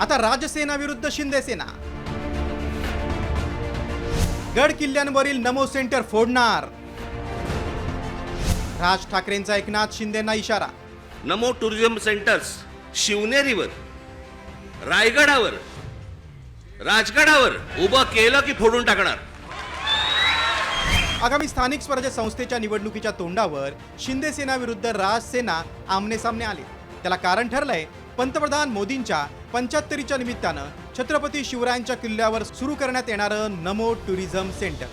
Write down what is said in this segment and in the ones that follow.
आता राजसेना विरुद्ध शिंदे सेना. गड किल्ल्यांवरील नमो सेंटर फोडणार. राज ठाकरेंचा एकनाथ शिंदेना इशारा. नमो टुरिझम सेंटर्स शिवनेरीवर रायगडावर राजगडावर उभं केलं की फोडून टाकणार. आगामी स्थानिक स्वराज्य संस्थेच्या निवडणुकीच्या तोंडावर शिंदे सेना विरुद्ध राज सेना आमने सामने आले. त्याला कारण ठरलंय पंतप्रधान मोदींच्या पंच्याहत्तरीच्या निमित्तानं छत्रपती शिवरायांच्या किल्ल्यावर सुरू करण्यात येणारं नमो टुरिझम सेंटर.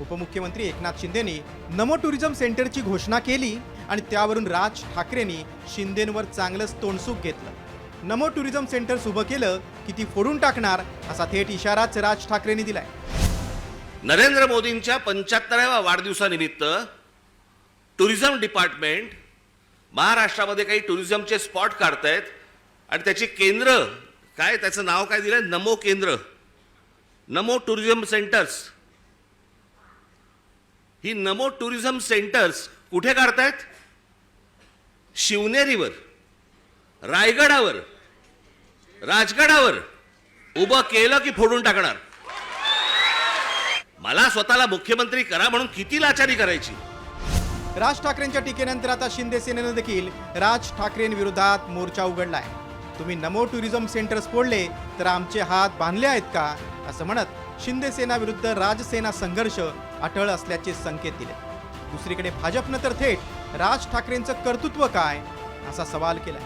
उपमुख्यमंत्री एकनाथ शिंदेनी नमो टुरिझम सेंटरची घोषणा केली आणि त्यावरून राज ठाकरेंनी शिंदेंवर चांगलंच तोंडसूक घेतलं. नमो टुरिझम सेंटर उभं केलं की ती फोडून टाकणार असा थेट इशाराच राज ठाकरेंनी दिलाय. नरेंद्र मोदींच्या पंच्याहत्तराव्या वाढदिवसानिमित्त टुरिझम डिपार्टमेंट महाराष्ट्रामध्ये काही टुरिझमचे स्पॉट काढतायत आणि त्याची केंद्र काय त्याचं नाव काय दिलं नमो केंद्र. Namo tourism centres. ही नमो टुरिझम सेंटर्स कुठे काढतायत? शिवनेरीवर रायगडावर राजगडावर. उभं केलं की फोडून टाकणार. मला स्वतःला मुख्यमंत्री करा म्हणून किती लाचारी करायची? राज ठाकरेंच्या टीकेनंतर आता शिंदे सेनेनं देखील राज ठाकरेंविरोधात मोर्चा उघडलाय. तुम्ही नमो टुरिझम सेंटर्स फोडले तर आमचे हात बांधले आहेत का? असं म्हणत शिंदे सेना विरुद्ध राजसेना संघर्ष अटळ असल्याचे संकेत दिले. दुसरीकडे भाजपनं तर थेट राज ठाकरेंचं कर्तृत्व काय? असा सवाल केला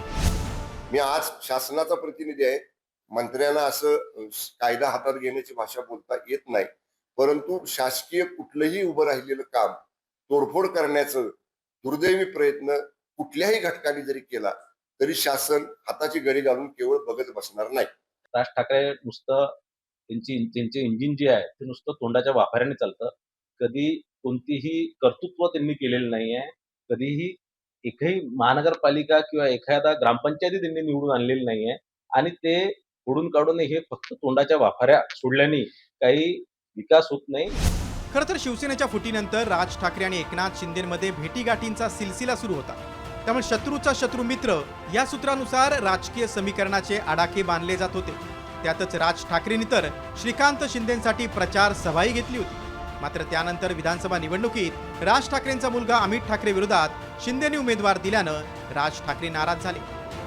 मी आज शासनाचा प्रतिनिधी आहे. मंत्र्यांना असं कायदा हातात घेण्याची भाषा बोलता येत नाही. परंतु शासकीय कुठलंही उभं राहिलेलं काम तोडफोड करण्याचं दुर्दैवी प्रयत्न कुठल्याही घटकाने जरी केला तरी शासन हाताची गडी घालून केवळ बघत बसणार नाही. राज ठाकरे नुसतं त्यांची त्यांचे इंजिन जे आहे ते नुसतं तोंडाच्या वाफाऱ्याने चालतं. कधी कोणतीही कर्तृत्व त्यांनी केलेलं नाहीये. कधीही एकही महानगरपालिका किंवा एखादा ग्रामपंचायती त्यांनी निवडून आणलेली नाहीये. आणि ते फोडून काढून हे फक्त तोंडाच्या वाफाऱ्या सोडल्याने काही विकास होत नाही. खरं तर शिवसेनेच्या फुटीनंतर राज ठाकरे आणि एकनाथ शिंदेमध्ये भेटीगाठींचा सिलसिला सुरू होता. त्यामुळे शत्रूचा शत्रू मित्र या सूत्रानुसार राजकीय समीकरणाचे आडाखे बांधले जात होते. त्यातच राज ठाकरेंनी तर श्रीकांत शिंदेसाठी प्रचार सभाही घेतली होती. मात्र त्यानंतर विधानसभा निवडणुकीत राज ठाकरेंचा मुलगा अमित ठाकरे विरोधात शिंदेने उमेदवार दिल्यानं राज ठाकरे नाराज झाले.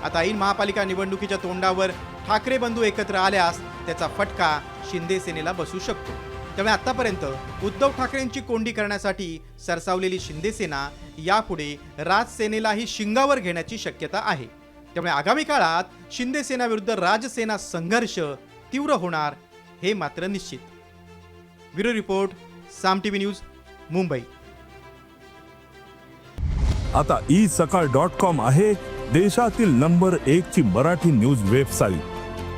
आता ऐन महापालिका निवडणुकीच्या तोंडावर ठाकरे बंधू एकत्र आल्यास त्याचा फटका शिंदे सेनेला बसू शकतो. त्यामुळे आतापर्यंत उद्धव ठाकरेंची कोंडी करण्यासाठी सरसावलेली शिंदेसेना यापुढे राजसेनेलाही शिंगावर घेण्याची शक्यता आहे. त्यामुळे आगामी काळात शिंदेसेना विरुद्ध राजसेना संघर्ष तीव्र होणार हे मात्र निश्चित. Bureau report Saam TV news Mumbai. आता ई सकाळ डॉट कॉम आहे देशातील नंबर एक ची मराठी न्यूज वेबसाईट.